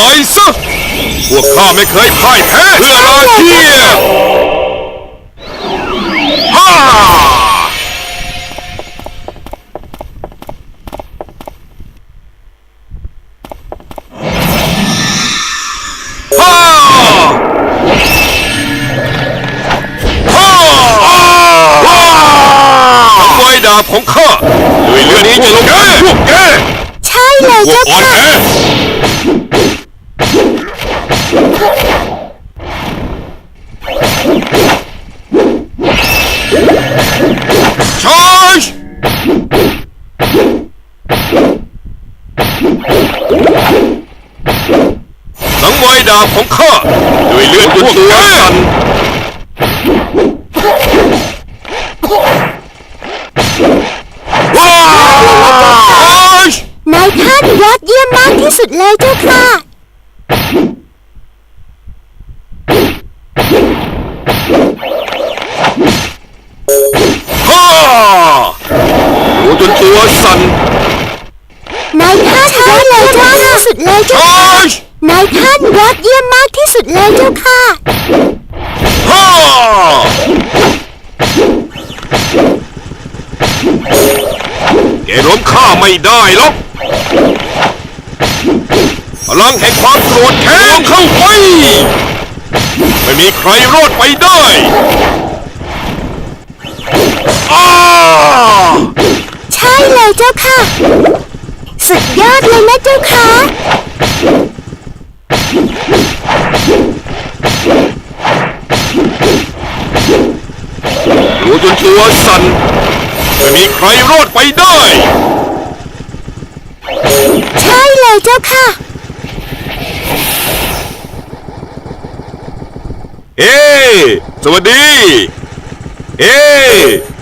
พวกข้าไม่เคยพ่ายแพ้เพื่อราเทียฮ่าฮ่าฮ่าฮ่าทำไมดาบของข้าด้วยเลือดนี้จะลงแกพวกแกใช่เลยพวเจ้ากอ่อนค่ะ แอ ชาร์จ สังเวยดาบของข้าด้วยเลือดจนตัวสั่นว้าวชาร์จนายท่านยอดเยี่ยมมากที่สุดเลยเจ้าค่ะ ฮ่ารู้จน ตัวสั่นนายท่านยอดเลยเจ้าค่ะที่สุดเลยเจ้าชาค่ะร์จนายท่านยอดเยี่ยมมากที่สุดเลยเจ้าค่ะ ฮ่าแกล้มข้าไม่ได้หรอกพลังแห่งความโกรธแค้นเข้าไป ไม่มีใครรอดไปได้อ้าใช่เลย เจ้าค่ะ สุดยอดเลยนะเจ้าค่ะ รู้จนตัวสั่นไม่มีใครรอดไปได้ ใช่เลยเจ้าค่ะ เอ้ สวัสดี เอ้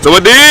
สวัสดี